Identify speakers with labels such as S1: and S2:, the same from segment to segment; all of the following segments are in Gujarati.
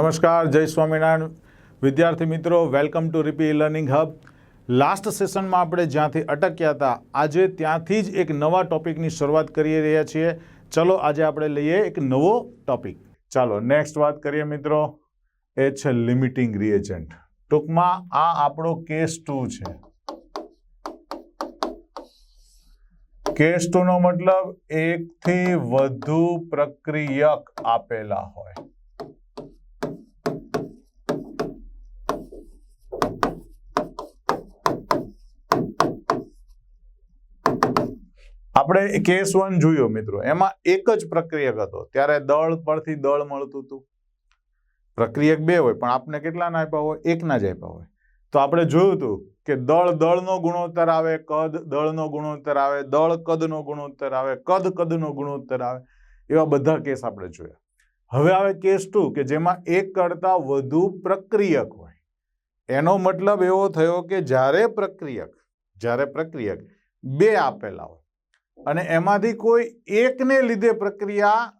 S1: નમસ્કાર, જય સ્વામિનારાયણ. વિદ્યાર્થી મિત્રો welcome to રીપી learning hub last સેશનમાં આપણે જ્યાંથી અટક્યા હતા, આજે ત્યાંથી જ એક નવા ટોપિકની શરૂઆત કરી રહ્યા છીએ. ચલો, આજે આપણે લઈએ એક નવો ટોપિક ચાલો નેક્સ્ટ વાત કરીએ મિત્રો. એ છે લિમિટિંગ રિએજન્ટ ટૂંકમાં આ આપણો કેસ ટુ છે. કેસ ટુ નો મતલબ એકથી વધુ પ્રક્રિયક આપેલા હોય. આપણે કેસ વન જોયો મિત્રો. એમાં એક જ પ્રક્રિયક હતો. ત્યારે દળ પરથી દળ મળતું હતું. પ્રક્રિયક બે હોય, પણ આપને કેટલાના આપ્યા હોય? એકના જ આપ્યા હોય. તો આપણે જોયું હતું કે દળ દળનો ગુણોત્તર આવે, કદ દળનો ગુણોત્તર આવે, દળ કદનો ગુણોત્તર આવે, કદ કદનો ગુણોત્તર આવે. એવા બધા કેસ આપણે જોયા. હવે આવે કેસ ટુ કે જેમાં એક કરતા વધુ પ્રક્રિયક હોય. એનો મતલબ એવો થયો કે જ્યારે પ્રક્રિયક જ્યારે પ્રક્રિયક બે આપેલા હોય અને એમાંથી કોઈ એકને લીધે પ્રક્રિયા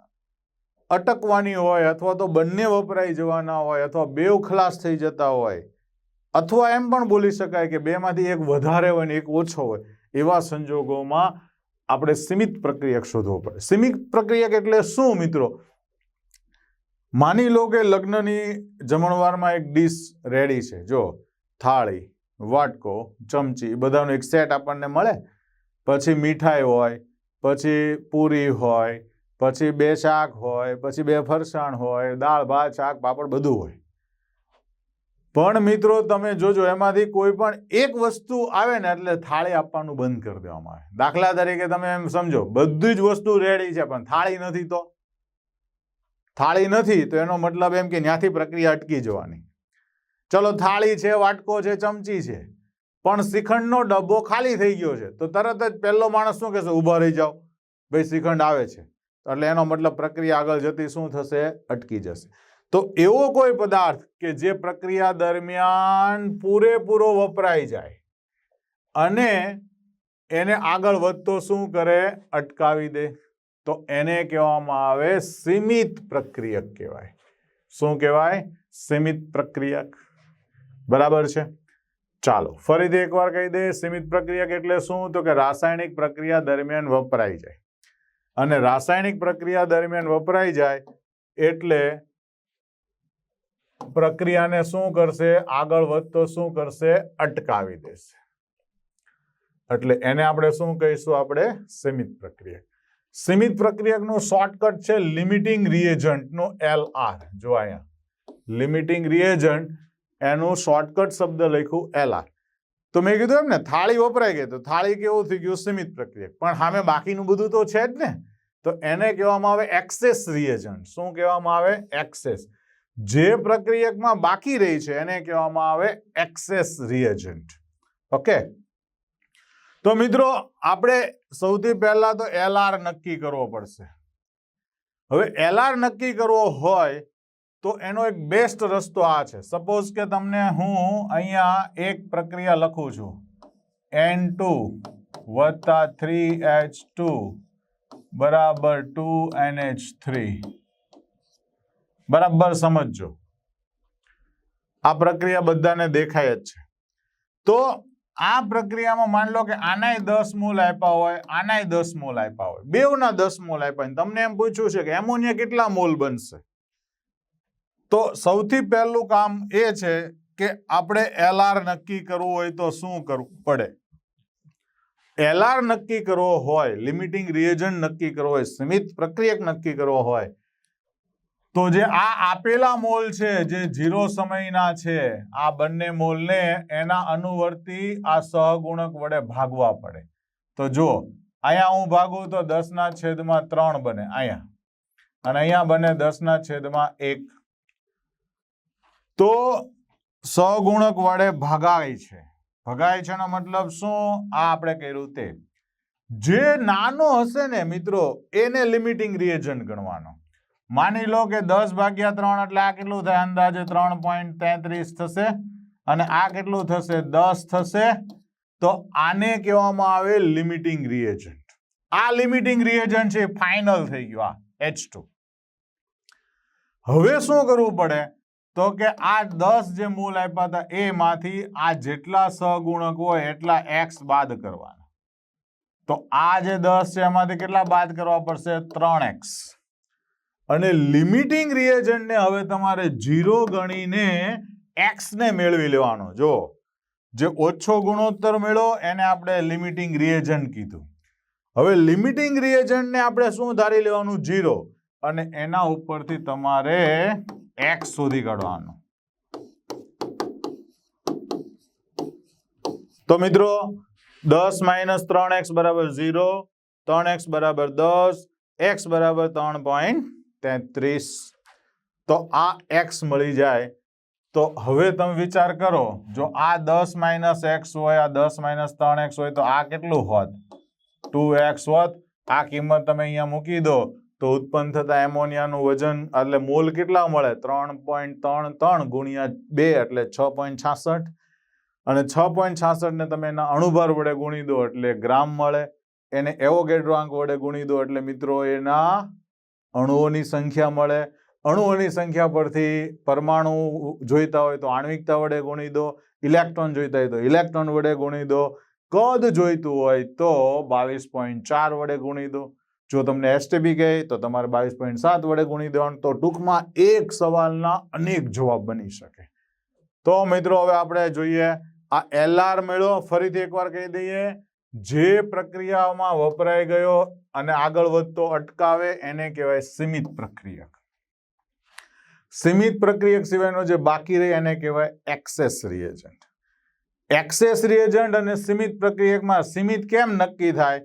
S1: અટકવાની હોય અથવા તો બંને વપરાઈ જવાના હોય અથવા બે ખલાસ થઈ જતા હોય, અથવા એમ પણ બોલી શકાય કે બેમાંથી એક વધારે હોય ને એક ઓછો હોય, એવા સંજોગોમાં આપણે સીમિત પ્રક્રિયક શોધવો પડે. સીમિત પ્રક્રિયક એટલે શું મિત્રો? માની લો કે લગ્નની જમણવારમાં એક ડીશ રેડી છે. જો થાળી, વાટકો, ચમચી બધાનો એક સેટ આપણને મળે પછી મીઠાઈ હોય, પછી પૂરી હોય, પછી બે શાક હોય, પછી બે ફરસાણ હોય, દાળ, ભાત, શાક, પાપડ બધું હોય. પણ મિત્રો તમે જોજો, એમાંથી કોઈ પણ એક વસ્તુ આવે ને એટલે થાળી આપવાનું બંધ કરી દેવામાં આવે. દાખલા તરીકે તમે એમ સમજો, બધી જ વસ્તુ રેડી છે, પણ થાળી નથી તો? થાળી નથી તો એનો મતલબ એમ કે ત્યાંથી પ્રક્રિયા અટકી જવાની. ચલો, થાળી છે, વાટકો છે, ચમચી છે. પણ શ્રીખંડનો ડબ્બો ખાલી થઈ ગયો છે. તો તરત જ પહેલો માણસ શું કહેશે? ઊભા રહી જાઓ. ભાઈ, શ્રીખંડ આવે છે. એટલે એનો મતલબ પ્રક્રિયા આગળ જતી શું થશે? અટકી જશે. તો એવો કોઈ પદાર્થ કે જે પ્રક્રિયા દરમિયાન પૂરેપૂરો વપરાઈ જાય અને એને આગળ વધતો શું કરે? અટકાવી દે. તો એને કહેવામાં આવે સીમિત પ્રક્રિયક કહેવાય. શું કહેવાય? સીમિત પ્રક્રિયક. બરાબર છે? ચાલો, ફરીથી એકવાર કહી દે, સીમિત પ્રક્રિયક એટલે શું? તો કે રાસાયણિક પ્રક્રિયા દરમિયાન વપરાઈ જાય. અને રાસાયણિક પ્રક્રિયા દરમિયાન વપરાઈ જાય એટલે પ્રક્રિયાને શું કરશે? આગળ વધતો શું કરશે? અટકાવી દેશે. એટલે એને આપણે શું કહીશું? આપણે સીમિત પ્રક્રિયક સીમિત પ્રક્રિયકનું શોર્ટકટ છે લિમિટિંગ રિએજન્ટનું એલ આર. જો અહીંયા. લિમિટિંગ રિએજન્ટ એનું શોર્ટકટ શબ્દ લખ્યું એલ આર તો મેં કીધું એમ ને થાળી વપરાઈ ગઈ. તો થાળી કેવું થઈ ગયું? સીમિત પ્રક્રિયક પણ સામે બાકીનું બધું તો છે જ ને. તો એને કહેવામાં આવે એક્સેસ રિએજન્ટ શું કહેવામાં આવે? એક્સેસ જે પ્રક્રિયકમાં બાકી રહી છે, એને કહેવામાં આવે એક્સેસ રિએજન્ટ ઓકે તો મિત્રો, આપણે સૌથી પહેલા તો એલઆર નક્કી કરવો પડશે. હવે એલઆર નક્કી કરવો હોય તો એનો એક બેસ્ટ રસ્તો આ છે. સપોઝ કે તમને હું અહીંયા એક પ્રક્રિયા લખું છું. એન ટુ વત્તા થ્રી એચ ટુ બરાબર ટુ એન એચ થ્રી બરાબર સમજજો. આ પ્રક્રિયા બધાને દેખાય જ છે. તો આ પ્રક્રિયામાં માન લો કે આનાય દસ મૂલ આપ્યા હોય, આનાય દસ મૂલ આપ્યા હોય. બેવના દસ મૂલ આપ્યા તમને એમ પૂછ્યું છે કે એમોનિયા કેટલા મૂલ બનશે? તો સૌથી પહેલું કામ એ છે કે આપણે એલઆર નક્કી કરવું હોય તો શું કરવું પડે? એલઆર નક્કી કરવો હોય લિમિટિંગ રિએજન્ટ નક્કી કરવો હોય, સીમિત પ્રક્રિયક નક્કી કરવો હોય, તો જે આ આપેલા મોલ છે, જે ઝીરો સમયના છે, આ બંને મોલને એના અનુવર્તી આ સહગુણક વડે ભાગવા પડે. તો જુઓ, અહીંયા હું ભાગું તો દસના છેદમાં ત્રણ બને, અહીંયા. અને અહીંયા બને દસના છેદમાં એક. તો સગુણક વડે ભગાય છે. ભગાય છે મતલબ શું? આ આપણે કર્યું તે. જે નાનો હશે ને મિત્રો, એને લિમિટિંગ રિએજન્ટ ગણવાનો. માની લો કે દસ ભાગ્યા ત્રણ એટલે આ કેટલું થાય? અંદાજે ત્રણ પોઈન્ટ તેત્રીસ થશે. અને આ કેટલું થશે? દસ થશે. તો આને કહેવામાં આવે લિમિટિંગ રિએજન્ટ આ લિમિટિંગ રિએજન્ટ છે ફાઇનલ થઈ ગયું આ એચ હવે શું કરવું પડે? તો કે આ દસ જે મૂલ આપ્યા હતા, એમાંથી આ જેટલા સહગુણક હોય એટલા એક્સ બાદ કરવાના. તો આ જે દસ છે, એમાંથી કેટલા બાદ કરવા પડશે? ત્રણ એક્સ. અને લિમિટિંગ રિએજન્ટને હવે તમારે જીરો ગણીને એક્સને મેળવી લેવાનો. જો જે ઓછો ગુણોત્તર મેળવો, એને આપણે લિમિટિંગ રિએજન્ટ કીધું. હવે લિમિટિંગ રિએજન્ટને આપણે શું ધારી લેવાનું? જીરો અને એના ઉપરથી તમારે એક્સ શોધી કાઢવાનું. તો મિત્રો, દસ માઇનસ ત્રણ એક્સ બરાબર ઝીરો, ત્રણ એક્સ બરાબર દસ, એક્સ બરાબર ત્રણ પોઈન્ટ તેત્રીસ. તો આ એક્સ મળી જાય. તો હવે તમે વિચાર કરો, જો આ દસ માઇનસ એક્સ હોય, આ દસ માઇનસ ત્રણ એક્સ હોય, તો આ કેટલું હોત? ટુ એક્સ હોત. આ કિંમત તમે અહીંયા મૂકી દો. તો ઉત્પન્ન થતા એમોનિયાનું વજન, એટલે મોલ કેટલા મળે? ત્રણ પોઈન્ટ ત્રણ ત્રણ ગુણ્યા બે, એટલે છ પોઈન્ટ છાસઠ. અને છ પોઈન્ટ છાસઠને તમે એના અણુભાર વડે ગુણી દો, એટલે ગ્રામ મળે. એને એવોગેડ્રો આંક વડે ગુણી દો, એટલે મિત્રો એના અણુઓની સંખ્યા મળે. અણુઓની સંખ્યા પરથી પરમાણુ જોઈતા હોય તો આણ્વિકતા વડે ગુણી દો, ઇલેક્ટ્રોન જોઈતા હોય તો ઇલેક્ટ્રોન વડે ગુણી દો, કદ જોઈતું હોય તો બાવીસ પોઈન્ટ ચાર વડે ગુણી દો. જો તમને એસટીબી કહે તો તમારે બાવીસ પોઈન્ટ સાત વડે ગુણી દેવાનું. તો ટૂંકમાં એક સવાલના અનેક જવાબ બની શકે. તો મિત્રો, હવે આપણે જોઈએ, આ એલઆર મેળો ફરીથી એકવાર કહી દઈએ. જે પ્રક્રિયામાં વપરાઈ ગયો અને આગળ વધતો અટકાવે, એને કહેવાય સીમિત પ્રક્રિયક. સીમિત પ્રક્રિયક સિવાયનો જે બાકી રહે, એને કહેવાય એક્સેસ રિએજન્ટ. એક્સેસ રિએજન્ટ અને સીમિત પ્રક્રિયકમાં સીમિત કેમ નક્કી થાય?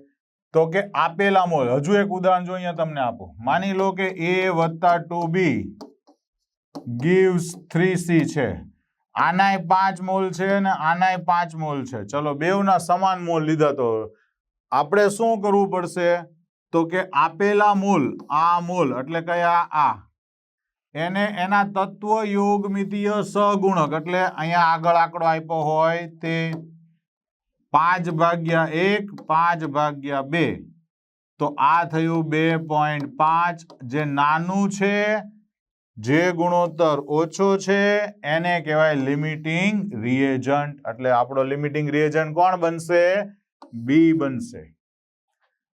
S1: તો કે આપેલા મોલ. હજુ એક ઉદાહરણ જો અહીંયા તમને આપો. માની લો કે એ વત્તા two B gives three C છે. આનાય પાંચ મોલ છે અને આનાય પાંચ મોલ છે. ચલો બેવના સમાન મોલ લીધા તો આપણે શું કરવું પડશે? તો કે આપેલા મોલ, આ મોલ, એટલે કયા આ એને, એના તત્વ યોગમિતીય સહગુણક એટલે અહીંયા આગળ આંકડો આપ્યો હોય તે પાંચ ભાગ્યા એક, પાંચ ભાગ્યા બે. તો આ થયું બે પોઈન્ટ પાંચ. જે નાનું છે, જે ગુણોત્તર ઓછો છે, એને કહેવાય લિમિટિંગ રિએજન્ટ. એટલે આપણો લિમિટિંગ રિએજન્ટ કોણ બનશે? બી બનશે.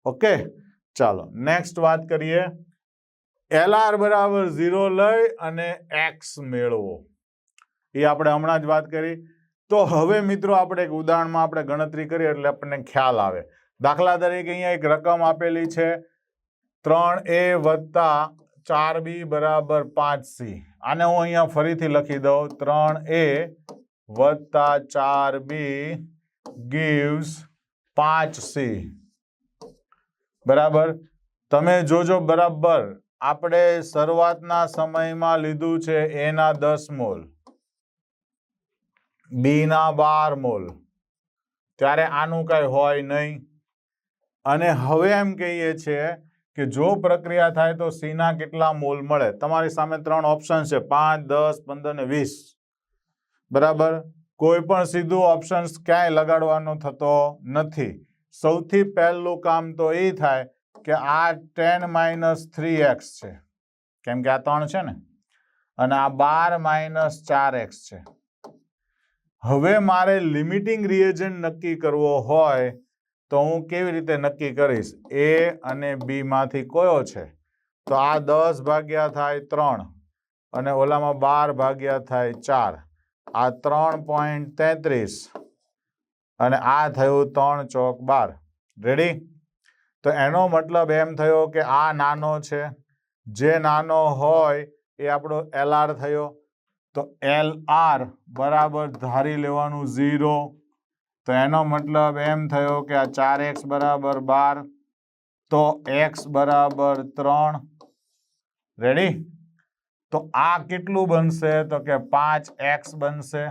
S1: ઓકે, ચાલો, નેક્સ્ટ વાત કરીએ. એલઆર બરાબર ઝીરો લઈ અને એક્સ મેળવો. એ આપણે હમણાં જ વાત કરી. તો હવે મિત્રો આપણે એક ઉદાહરણમાં આપણે ગણતરી કરીએ એટલે આપણને ખ્યાલ આવે. દાખલા તરીકે અહીંયા એક રકમ આપેલી છે ત્રણ એ વત્તા ચાર બી બરાબર પાંચ સી. આને હું અહીંયા ફરીથી લખી દઉં. ત્રણ એ વત્તા ચાર બી ગીવ્સ પાંચ સી. બરાબર? તમે જોજો બરાબર. આપણે શરૂઆતના સમયમાં લીધું છે એના દસ મોલ. બી ના બાર મોલ. ત્યારે આનું કંઈ હોય નહીં. અને હવે એમ કહીએ છીએ કે જો પ્રક્રિયા થાય તો સીના કેટલા મોલ મળે? તમારી સામે ત્રણ ઓપ્શન છે. પાંચ, દસ, પંદર ને વીસ. બરાબર? કોઈ પણ સીધું ઓપ્શન્સ ક્યાંય લગાડવાનો થતો નથી. સૌથી પહેલું કામ તો એ થાય કે આ ટેન માઇનસ થ્રી એક્સ છે. કેમ કે આ ત્રણ છે ને? અને આ બાર માઇનસ ચાર એક્સ છે. હવે મારે લિમિટિંગ રિએજન્ટ નક્કી કરવો હોય તો હું કેવી રીતે નક્કી કરીશ? એ અને બીમાંથી કયો છે? તો આ દસ ભાગ્યા થાય ત્રણ અને ઓલામાં બાર ભાગ્યા થાય ચાર. આ ત્રણ પોઈન્ટ તેત્રીસ અને આ થયું ત્રણ ચોક બાર. રેડી તો એનો મતલબ એમ થયો કે આ નાનો છે. જે નાનો હોય એ આપણો એલ આર થયો. તો એલ આર બરાબર ધારી લેવાનું ઝીરો તો એનો મતલબ એમ થયો કે આ ચાર એક્સ બરાબર બાર. તો એક્સ બરાબર ત્રણ. રેડી તો આ કેટલું બનશે? તો કે પાંચ એક્સ બનશે.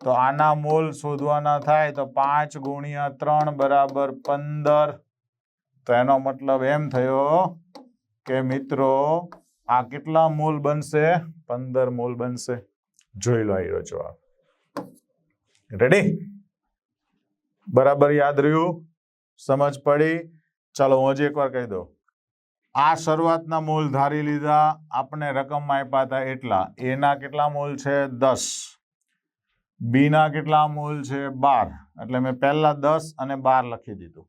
S1: તો આના મૂલ શોધવાના થાય તો પાંચ ગુણ્યા ત્રણ બરાબર પંદર. તો એનો મતલબ એમ થયો કે મિત્રો આ કેટલા મૂલ બનશે? પંદર મૂલ બનશે. જોઈ લો આવ્યો જવાબ. રેડી બરાબર યાદ રહ્યું? સમજ પડી? ચાલો હું હજી એકવાર કહી દઉં. આ શરૂઆતના મૂલ ધારી લીધા આપણે રકમ આપ્યા હતા એટલા. એના કેટલા મૂલ છે? દસ. બીના કેટલા મૂલ છે? બાર. એટલે મેં પહેલા દસ અને બાર લખી દીધું.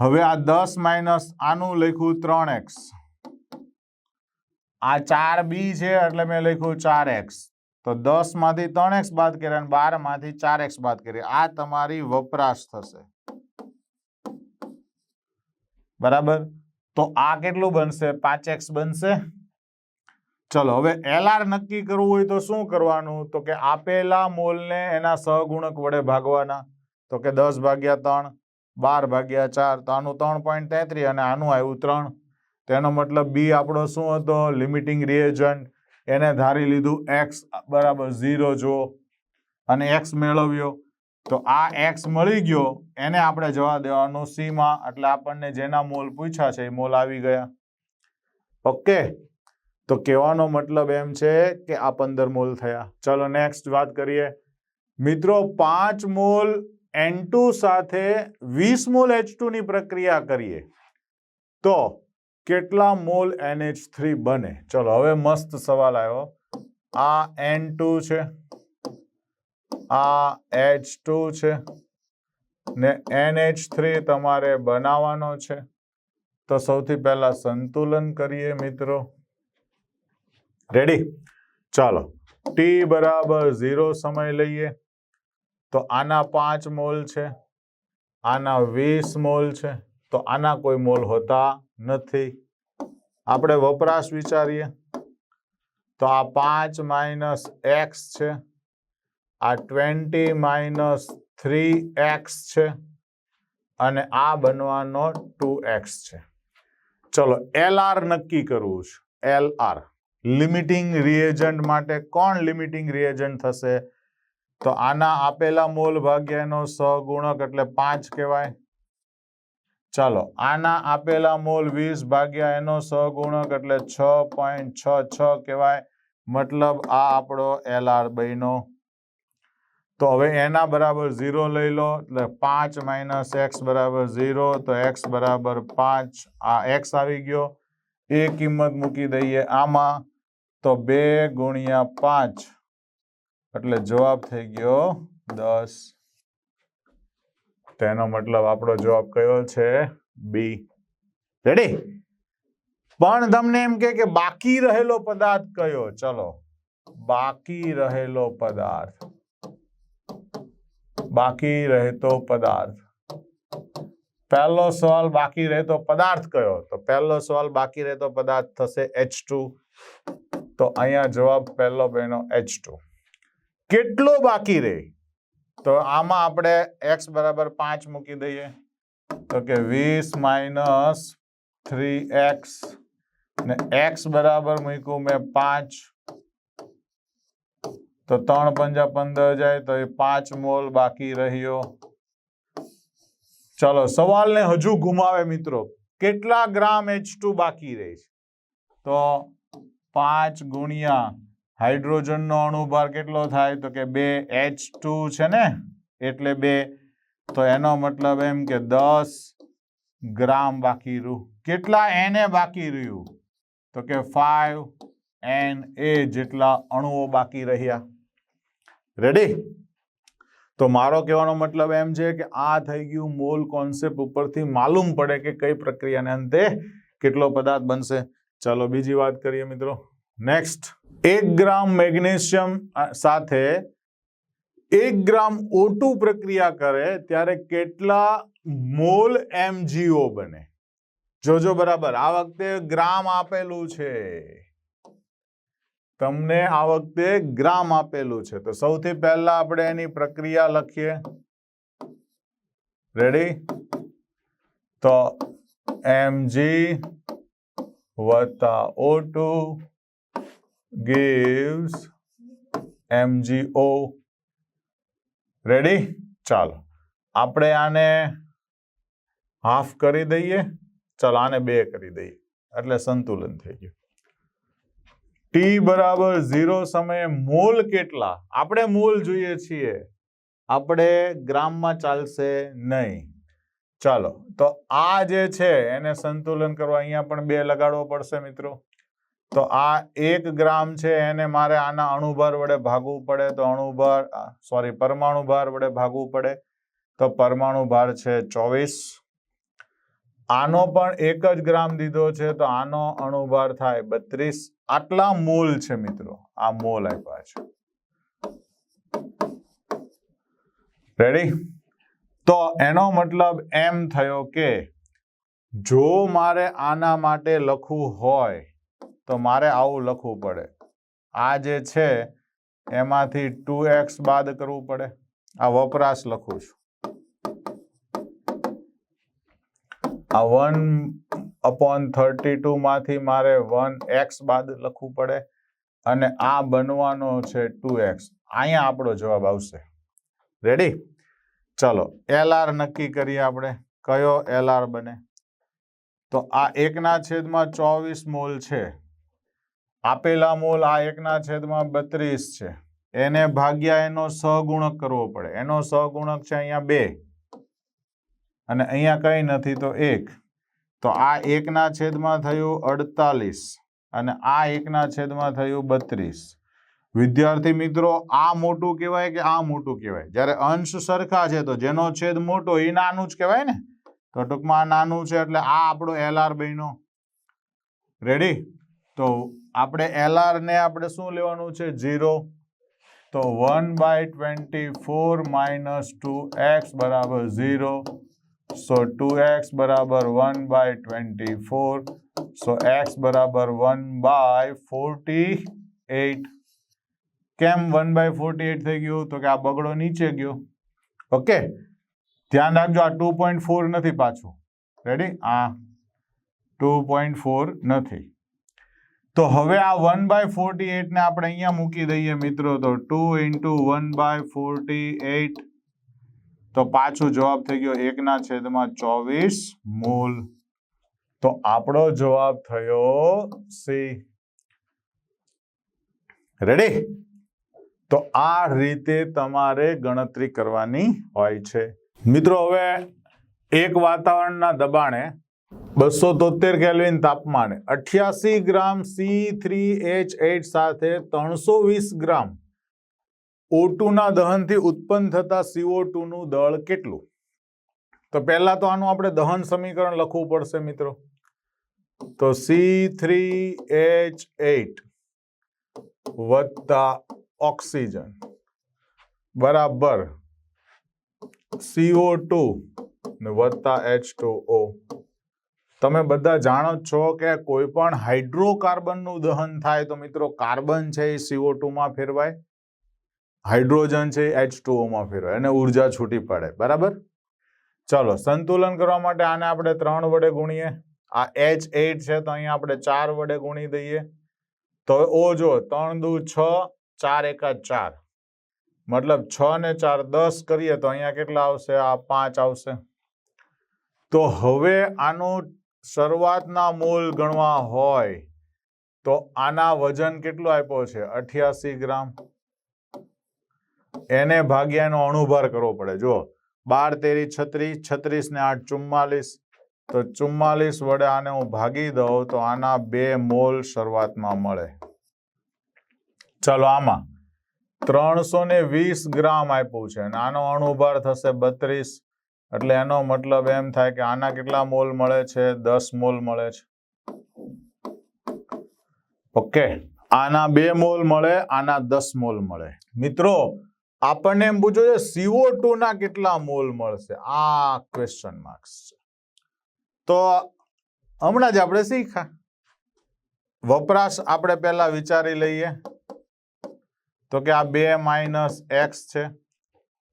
S1: હવે આ દસ માઇનસ આનું લખ્યું ત્રણ એક્સ. આ ચાર બી છે એટલે મેં લખ્યું ચાર એક્સ તો દસમાંથી ત્રણ એક્સ બાદ કર્યા અને બારમાંથી ચાર એક્સ બાદ કરી આ તમારી વપરાશ થશે. બરાબર? તો આ કેટલું બનશે? પાંચ એક્સ બનશે? ચલો, હવે એલઆર નક્કી કરવું હોય તો શું કરવાનું? તો કે આપેલા મોલને એના સહગુણક વડે ભાગવાના. તો કે દસ ભાગ્યા ત્રણ, બાર ભાગ્યા ચાર, તો આનું ત્રણ પોઈન્ટ તેત્રીસ અને આનું આવ્યું ત્રણ. તેનો મતલબ બી આપણો શું હતો? લિમિટિંગ રિએજન્ટ એને ધારી લીધું એક્સ બરાબર ઝીરો જો અને એક્સ મેળવ્યો. તો આ એક્સ મળી ગયો. એને આપણે જવા દેવાનું સીમાં એટલે આપણને જેના મોલ પૂછ્યા છે, એ મોલ આવી ગયા. ઓકે તો કહેવાનો મતલબ એમ છે કે આ પંદર મોલ થયા. ચલો નેક્સ્ટ વાત કરીએ. મિત્રો, પાંચ મોલ એન સાથે વીસ મોલ એચની પ્રક્રિયા કરીએ. તો કેટલા મોલ એનએચ થ્રી બને? ચલો, હવે મસ્ત સવાલ આવ્યો. આ એન ટુ છે, આ એચ ટુ છે, ને એનએચ થ્રી તમારે બનાવવાનો છે. તો સૌથી પહેલા સંતુલન કરીએ મિત્રો. રેડી ચાલો ટી બરાબર ઝીરો સમય લઈએ. તો આના પાંચ મોલ છે, આના વીસ મોલ છે તો આના કોઈ મોલ હોતા નથી. આપણે વપરાશ વિચારીએ. તો આ પાંચ માઇનસ એક્સ છે. આ ટ્વેન્ટી માઇનસ થ્રી એક્સ છે. અને આ બનવાનો ટુ એક્સ છે. ચલો એલ આર નક્કી કરવું છે. એલ આર લિમિટિંગ રિએજન્ટ માટે કોણ લિમિટિંગ રિએજન્ટ થશે? તો આના આપેલા મોલ ભાગ્યાનો સહગુણક એટલે પાંચ કહેવાય. ચાલો, આના આપેલા મોલ વીસ ભાગ્યા એનો સહગુણક એટલે છ પોઈન્ટ છ છ કહેવાય. મતલબ આ આપણો એલ આર બહીનો તો હવે એના બરાબર ઝીરો લઈ લો, એટલે પાંચ માઇનસ એક્સ બરાબર ઝીરો, તો એક્સ બરાબર પાંચ, આ એક્સ આવી ગયો. એ કિંમત મૂકી દઈએ આમાં, તો બે ગુણ્યા પાંચ, એટલે જવાબ થઈ ગયો દસ. તેનો મતલબ આપણો જવાબ કયો છે? બી રેડી પણ તમને એમ કે બાકી રહેલો પદાર્થ કયો? ચલો. બાકી રહેલો પદાર્થ. બાકી રહેતો પદાર્થ. પહેલો સવાલ બાકી રહેતો પદાર્થ કયો? તો પહેલો સવાલ બાકી રહેતો પદાર્થ થશે એચ તો અહીંયા જવાબ પહેલો બહેનો એચ કેટલો બાકી રહે? તો આમાં આપણે એક્સ બરાબર પાંચ મૂકી દઈએ. તો કે વીસ માઇનસ થ્રી એક્સ ને એક્સ બરાબર મૂક્યું મેં પાંચ. તો ત્રણ પંજા પંદર જાય તો એ પાંચ મોલ બાકી રહ્યો. ચલો, સવાલને હજુ ગુમાવે મિત્રો. કેટલા ગ્રામ એચ ટુ બાકી રહે છે? તો પાંચ ગુણ્યા હાઇડ્રોજનનો અણુભાર કેટલો થાય? તો કે બે એચ છે ને? એટલે બે. તો એનો મતલબ એમ કે દસ ગ્રામ બાકી રહ્યું. કેટલા એને બાકી રહ્યું? તો કે ફાઈવ એન એ જેટલા અણુઓ બાકી રહ્યા. રેડી તો મારો કહેવાનો મતલબ એમ છે કે આ થઈ ગયું મોલ કોન્સેપ્ટ ઉપરથી માલુમ પડે કે કઈ પ્રક્રિયાને અંતે કેટલો પદાર્થ બનશે. ચાલો બીજી વાત કરીએ મિત્રો. નેક્સ્ટ એક ગ્રામ મેગ્નેશિયમ સાથે એક ગ્રામ ઓટુ પ્રક્રિયા કરે ત્યારે કેટલા મોલ એમજીઓ બને જોજો બરાબર આ વખતે ગ્રામ આપેલું છે તમને આ વખતે ગ્રામ આપેલું છે તો સૌથી પહેલા આપણે એની પ્રક્રિયા લખીએ રેડી તો એમજી વત્તા O2 gives MgO રેડી ચાલો. આપણે આને હાફ કરી દઈએ. ચાલો, આને બે કરી દઈએ. એટલે સંતુલન થઈ ગયું. ટી બરાબર ઝીરો સમયે મૂલ કેટલા? આપણે મૂલ જોઈએ છીએ. આપણે ગ્રામમાં ચાલશે નહીં. ચાલો, તો આ જે છે, એને સંતુલન કરવા અહીંયા પણ બે લગાડવો પડશે મિત્રો. તો આ એક ગ્રામ છે, એને મારે આના અણુભાર વડે ભાગવું પડે, તો અણુભાર સોરી પરમાણુ ભાર વડે ભાગવું પડે. તો પરમાણુ ભાર છે ચોવીસ. આનો પણ એક જ ગ્રામ દીધો છે, તો આનો અણુભાર થાય બત્રીસ. આટલા મોલ છે મિત્રો, આ મોલ આપ્યા છે. રેડી તો એનો મતલબ એમ થયો કે જો મારે આના માટે લખવું હોય તો મારે આવું લખવું પડે. આ જે છે, એમાંથી ટુ એક્સ બાદ કરવું પડે. આ વપરાશ લખું છું. આ વન અપોન થર્ટી ટુ માંથી મારે વન એક્સ બાદ લખવું પડે અને આ બનવાનો છે ટુ એક્સ અહીંયા આપણો જવાબ આવશે. રેડી ચલો એલ આર નક્કી કરીએ આપણે. કયો એલ આર બને? તો આ એકના છેદમાં ચોવીસ મોલ છે. આપેલા મોલ આ એકના છેદમાં બત્રીસ છે. એને ભાગ્યા એનો સહગુણક કરવો પડે. એનો સહગુણક છે અહીંયા બે. અને અહીંયા કંઈ નથી તો એક. તો આ એકના છેદમાં થયું અડતાલીસ અને આ એકના છેદમાં થયું બત્રીસ. વિદ્યાર્થી મિત્રો, આ મોટું કહેવાય કે આ મોટું કહેવાય? જ્યારે અંશ સરખા છે તો જેનો છેદ મોટો એ નાનું જ કહેવાય ને? તો ટૂંકમાં નાનું છે એટલે આ આપણો એલ આર બહેનો રેડી તો આપણે એલઆર ને આપણે શું લેવાનું છે? ઝીરો તો one by twenty four minus two X બરાબર ઝીરો સો ટુ એક્સ બરાબર one by twenty four so X બરાબર વન બાય ફોર્ટી એટ કેમ વન બાય ફોર્ટી એટ થઈ ગયું? તો કે આ બગડો નીચે ગયો. ઓકે ધ્યાન રાખજો, આ ટુ પોઈન્ટ ફોર નથી પાછું. રેડી આ ટુ પોઈન્ટ ફોર નથી. તો હવે આ વન બાય ફોર્ટી એટને આપણે અહીંયા મૂકી દઈએ મિત્રો. તો two into one by forty eight તો પાછું જવાબ થઈ ગયો એકના છેદમાં ચોવીસ મૂલ. તો આપણો જવાબ થયો સી રેડી તો આ રીતે તમારે ગણતરી કરવાની હોય છે. મિત્રો, હવે એક વાતાવરણના દબાણે બસો તોતેર કેલ્વિન તાપમાને અઠ્યાસી gram C three H eight સાથે ત્રણસો વીસ ગ્રામ ઓટુના દહનથી ઉત્પન્ન થતા સીઓ ટુનું દળ કેટલું? તો પહેલાં તો આનું આપણે દહન સમીકરણ લખવું પડશે મિત્રો. તો સી થ્રી એચ એટ વત્તા ઓક્સિજન બરાબર સીઓ ટુ વત્તા એચ ટુ ઓ તમે બધા જાણો છો કે કોઈ પણ હાઇડ્રોકાર્બનનું દહન થાય તો મિત્રો કાર્બન છે એ સીઓ ટુમાં ફેરવાય, હાઇડ્રોજન છે એચ ટુઓમાં ફેરવાય અને ઊર્જા છૂટી પડે, બરાબર? ચલો, સંતુલન કરવા માટે આને આપણે ત્રણ વડે ગુણીએ. આ એચ એટ છે તો અહીંયા આપણે ચાર વડે ગુણી દઈએ. તો ઓ જો ત્રણ દુ છ, ચાર એકા ચાર. મતલબ છ ને ચાર દસ કરીએ તો અહીંયા કેટલા આવશે? આ પાંચ આવશે. તો હવે આનું શરૂઆતના મૂલ ગણવા હોય તો આના વજન કેટલું આપ્યો છે? અઠ્યાસી ગ્રામ. એને ભાગ્યાનો અણુભાર કરવો પડે. જો બાર, તેરી, છત્રીસ છત્રીસ ને આઠ, ચુમ્માલીસ. તો ચુમ્માલીસ વડે આને હું ભાગી દઉં તો આના બે મોલ શરૂઆતમાં મળે. ચાલો આમાં ત્રણસો ને વીસ ગ્રામ આપ્યું છે અને આનો અણુભાર થશે બત્રીસ. એટલે એનો મતલબ એમ થાય કે આના કેટલા મોલ મળે છે? દસ મોલ મળે છે. ઓકે. આના બે મોલ મળે, આના દસ મોલ મળે. મિત્રો, આપણને એમ પૂછો છે સીઓ ટુ ના કેટલા મોલ મળશે? આ ક્વેશ્ચન માર્ક્સ છે. તો હમણાં જ આપણે શીખા વપરાશ આપણે પહેલા વિચારી લઈએ. તો કે આ બે માઇનસ એક્સ છે.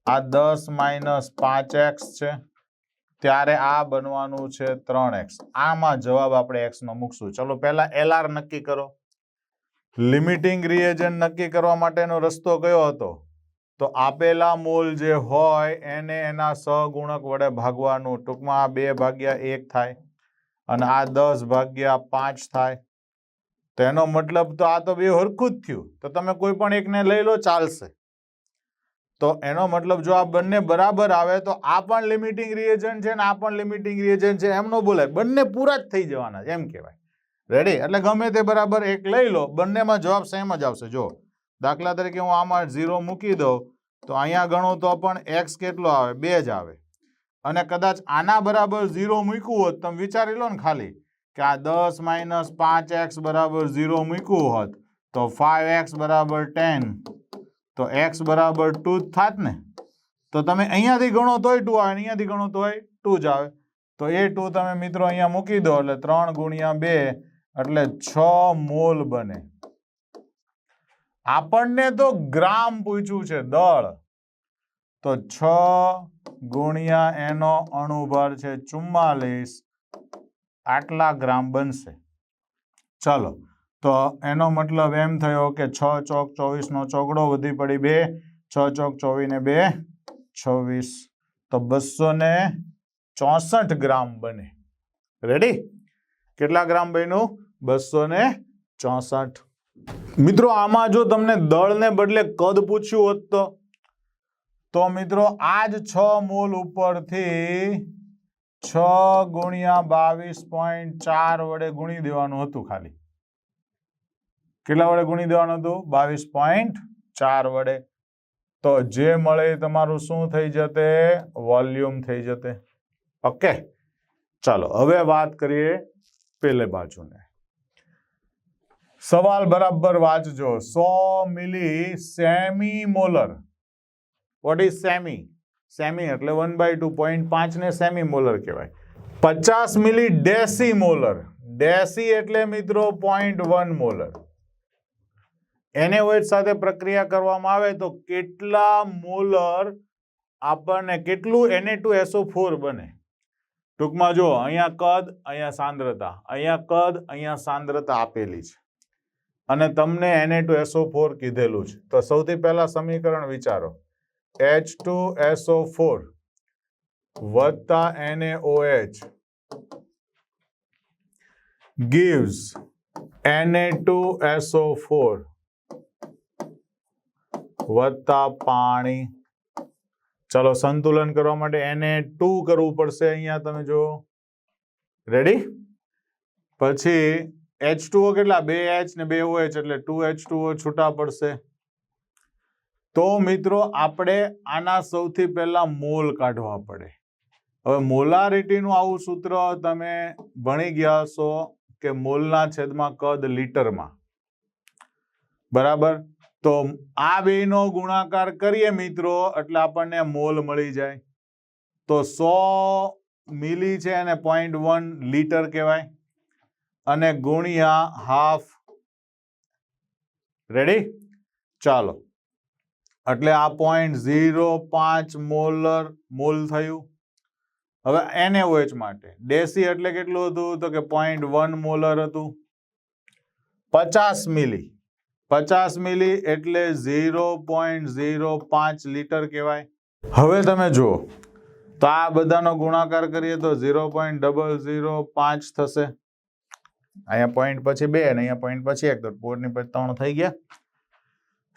S1: આ દસ માઇનસ પાંચ એક્સ છે. ત્યારે આ બનવાનું છે ત્રણ એક્સ. આમાં જવાબ આપણે એક્સ નો મૂકશું. ચલો પહેલા એલઆર નક્કી કરો. લિમિટિંગ રિએજન્ટ નક્કી કરવા માટેનો રસ્તો કયો હતો? તો આપેલા મૂલ જે હોય એને એના સહગુણક વડે ભાગવાનું. ટૂંકમાં આ બે ભાગ્યા એક થાય અને આ દસ ભાગ્યા પાંચ થાય. તો એનો મતલબ તો આ તો બે હરખું જ થયું. તો તમે કોઈ પણ એકને લઈ લો, ચાલશે. તો એનો મતલબ જો આ બંને બરાબર આવે તો આ પણ લિમિટિંગ રિએજન્ટ છે ને આ પણ લિમિટિંગ રિએજન્ટ છે, એમ ન બોલાય. બંને પૂરા જ થઈ જવાના છે, એમ કહેવાય. રેડી એટલે ગમે તે બરાબર એક લઈ લો, બંનેમાં જવાબ સેમ જ આવશે. જો દાખલા તરીકે હું આમાં ઝીરો મૂકી દઉં, તો અહીંયા ગણું તો પણ એક્સ કેટલો આવે? બે જ આવે. અને કદાચ આના બરાબર ઝીરો મૂક્યું હોત, તમે વિચારી લો ને ખાલી, કે આ દસ માઇનસ પાંચ એક્સ બરાબર ઝીરો મૂક્યું હોત, તો ફાઈવ એક્સ બરાબર ટેન તો એક્સ બરાબર ટુ જ થાત ને? તો તમે અહીંયાથી ગણો તોય ટુ આવે અહીંયાથી ગણો તોય ટુ જ આવે. તો એ ટુ તમે મિત્રો અહીંયા મૂકી દો એટલે ત્રણ ગુણ્યા બે એટલે છ મોલ બને. આપણને તો ગ્રામ પૂછ્યું છે દળ. તો છ ગુણ્યા એનો અણુભાર છે ચુમ્માલીસ. આટલા ગ્રામ બનશે. ચાલો તો એનો મતલબ એમ થયો કે છ ચોક ચોવીસનો ચોકડો વધી પડી બે, છ ચોક ચોવીસ ને બે, છવ્વીસ. તો બસો ને ચોસઠ ગ્રામ બને. રેડી કેટલા ગ્રામ બન્યું? બસો ને ચોસઠ. મિત્રો, આમાં જો તમને દળને બદલે કદ પૂછ્યું હોત તો? તો મિત્રો આ જ છ મોલ ઉપરથી છ ગુણ્યા બાવીસ પોઈન્ટ ચાર વડે ગુણી દેવાનું હતું ખાલી. કેટલા વડે ગુણી દેવાનું હતું? બાવીસ પોઈન્ટ ચાર વડે. તો જે મળે તમારું શું થઈ જતે? વોલ્યુમ થઈ જતે. ઓકે. ચાલો, હવે વાત કરીએ પેલે બાજુને. સવાલ બરાબર વાંચજો. સો milli semi molar. What is semi? Semi એટલે વન બાય ટુ પોઈન્ટ પાંચને સેમી મોલર કહેવાય. પચાસ મિલી ડેસી મોલર. ડેસી એટલે મિત્રો પોઈન્ટ વન મોલર. NaOH સાથે પ્રક્રિયા કરવામાં આવે તો કેટલા મોલર આપણને કેટલું Na2SO4 બને? ટૂંકમાં જો અહીંયા કદ, અહીંયા સાંદ્રતા. અહીંયા કદ, અહીંયા સાંદ્રતા આપેલી છે. અને તમને Na2SO4 કીધેલું છે. તો સૌથી પહેલા સમીકરણ વિચારો. H2SO4 વત્તા ટુ gives Na2SO4 વત્તા પાણી. ચલો સંતુલન કરવા માટે એને ટુ કરવું પડશે અહીંયા તમે જો રેડી પછી એચ ટુઓ કેટલા? બે એચ ને બે ઓએચ એટલે ટુ એચ ટુઓ છૂટા પડશે. તો મિત્રો આપણે આના સૌથી પહેલા મોલ કાઢવા પડે. હવે મોલારિટીનું આવું સૂત્ર તમે ભણી ગયા છો કે મોલના છેદમાં કદ લીટરમાં. બરાબર? તો આ બેનો ગુણાકાર કરીએ મિત્રો, એટલે આપણને મોલ મળી જાય. તો સો મિલી છે અને પોઈન્ટ વન લીટર કહેવાય. અને ગુણ્યા હાફ. રેડી ચાલો. એટલે આ પોઈન્ટ ઝીરો પાંચ મોલર મોલ થયું. હવે NaOH માટે. ડેસી એટલે કેટલું હતું? તો કે પોઈન્ટ વન મોલર હતું. પચાસ મિલી. પચાસ મિલી એટલે ઝીરો પોઈન્ટ ઝીરો પાંચ લીટર કહેવાય. હવે તમે જુઓ, તો આ બધાનો ગુણાકાર કરીએ તો ઝીરો પોઈન્ટ ડબલ ઝીરો પાંચ થશે. અહીંયા પોઈન્ટ પછી બે અને અહીંયા પોઈન્ટ પછી એક, તો પોઈન્ટની પછી ત્રણ થઈ ગયા.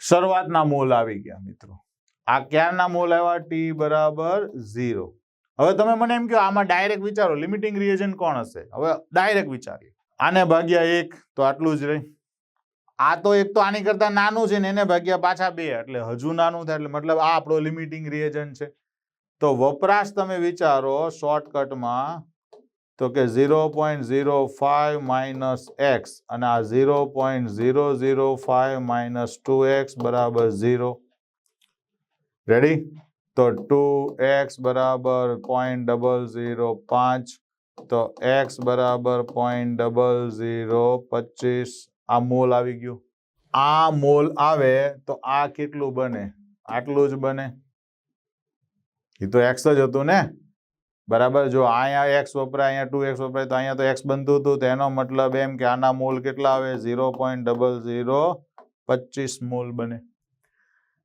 S1: શરૂઆતના મોલ આવી ગયા મિત્રો. આ ક્યારના મોલ આવ્યા? ટી બરાબર ઝીરો. હવે તમે મને એમ કહો, આમાં ડાયરેક્ટ વિચારો, લિમિટિંગ રિએજન્ટ કોણ હશે? હવે ડાયરેક્ટ વિચારીએ. આને ભાગ્યા એક, તો આટલું જ રહે. આ તો એક તો આની કરતા નાનું છે ને એને ભાગ્યા પાછા બે, એટલે હજુ નાનું થાય, એટલે મતલબ આ આપણો લિમિટિંગ રિએજન્ટ છે. તો વપરાશ તમે વિચારો શોર્ટકટમાં તો કે zero point zero five minus X અને આ zero point zero zero five minus two X બરાબર ઝીરો રેડી તો ટુ એક્સ બરાબર પોઈન્ટ ડબલ ઝીરો પાંચ, તો એક્સ બરાબર પોઈન્ટ ડબલ ઝીરો પચીસ આ મોલ આવી ગયું. આ મોલ આવે તો આ કેટલું બને? આટલું જ બને. એ તો એક્સ જ હતું ને? બરાબર? જો અહીંયા એક્સ વપરાય, અહીંયા ટુ એક્સ વપરાય, તો અહીંયા તો એક્સ બનતું હતું. તો એનો મતલબ એમ કે આના મોલ કેટલા આવે? ઝીરો પોઈન્ટ ડબલ ઝીરો પચીસ મોલ બને.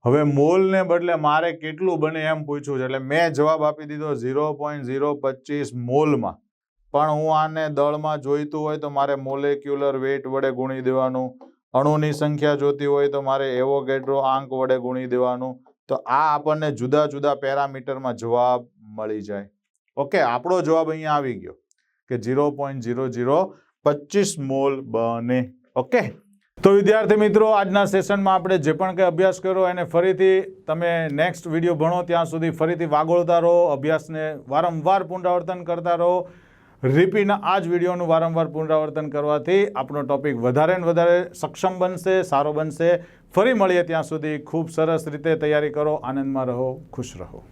S1: હવે મોલને બદલે મારે કેટલું બને એમ પૂછ્યું છે. એટલે મેં જવાબ આપી દીધો ઝીરો પોઈન્ટ ઝીરો પચીસ મોલમાં. પણ હું આને દળમાં જોઈતું હોય તો મારે મોલેક્યુલર વેટ વડે ગુણી દેવાનું. અણુની સંખ્યા જોતી હોય તો મારે એવોગેડ્રો આંક વડે ગુણી દેવાનું. તો આ આપણને જુદા જુદા પેરામીટરમાં જવાબ મળી જાય. ઓકે આપણો જવાબ અહીંયા આવી ગયો કે ઝીરો પોઈન્ટ ઝીરો ઝીરો પચીસ મોલ બને. ઓકે તો વિદ્યાર્થી મિત્રો, આજના સેશનમાં આપણે જે પણ કંઈ અભ્યાસ કર્યો એને ફરીથી તમે નેક્સ્ટ વીડિયો ભણો, ત્યાં સુધી ફરીથી વાગોળતા રહો, અભ્યાસને વારંવાર પુનરાવર્તન કરતા રહો. રિપીટના આ જ વિડીયોનું વારંવાર પુનરાવર્તન કરવાથી આપણો ટોપિક વધારે ને વધારે સક્ષમ બનશે, સારો બનશે. ફરી મળીએ ત્યાં સુધી ખૂબ સરસ રીતે તૈયારી કરો, આનંદમાં રહો, ખુશ રહો.